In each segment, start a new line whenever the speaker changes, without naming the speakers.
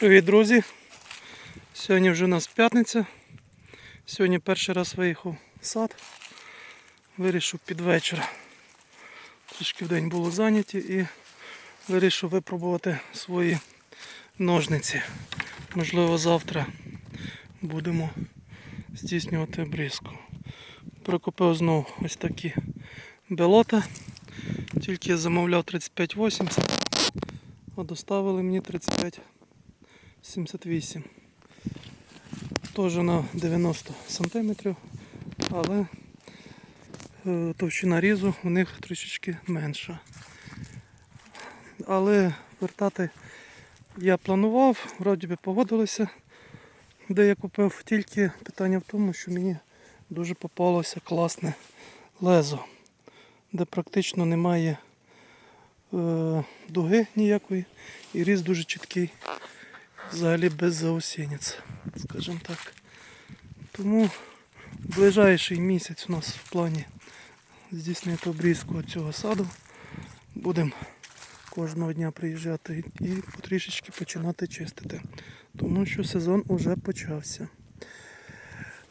Привіт, друзі! Сьогодні вже у нас п'ятниця. Сьогодні перший раз виїхав в сад. Вирішив під вечір. Трішки в день було зайняті і вирішив випробувати свої ножниці. Можливо, завтра будемо здійснювати обрізку. Прикупив знову ось такі белота. Тільки я замовляв 35,80, а доставили мені 35. 78. Теж на 90 см, але е, товщина різу у них трішечки менша. Але вертати я планував, вроді би погодилися, де я купив, тільки питання в тому, що мені дуже попалося класне лезо, де практично немає е, дуги ніякої і різ дуже чіткий взагалі без заусениць, скажімо так. Тому ближайший місяць у нас в плані здійснити обрізку цього саду. Будемо кожного дня приїжджати і потрішечки починати чистити. Тому що сезон уже почався.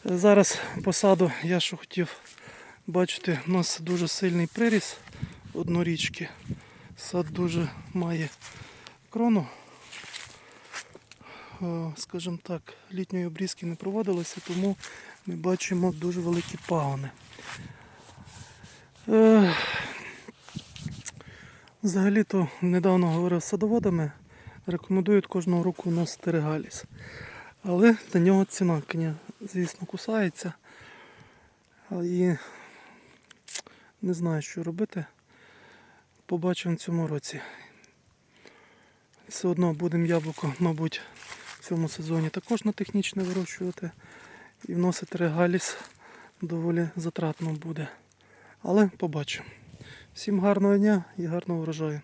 Зараз по саду я що хотів бачити, у нас дуже сильний приріс однорічки. Сад дуже має крону скажімо так, літньої обрізки не проводилося, тому ми бачимо дуже великі пагони. Е, Взагалі-то недавно говорив з садоводами, рекомендують кожного року носити регаліс. Але на нього ціна, звісно, кусається. І не знаю, що робити. Побачимо в цьому році. Все одно будемо яблуко, мабуть, цьому сезоні також на технічне вирощувати. І вносити регаліс доволі затратно буде. Але побачимо. Всім гарного дня і гарного врожаю.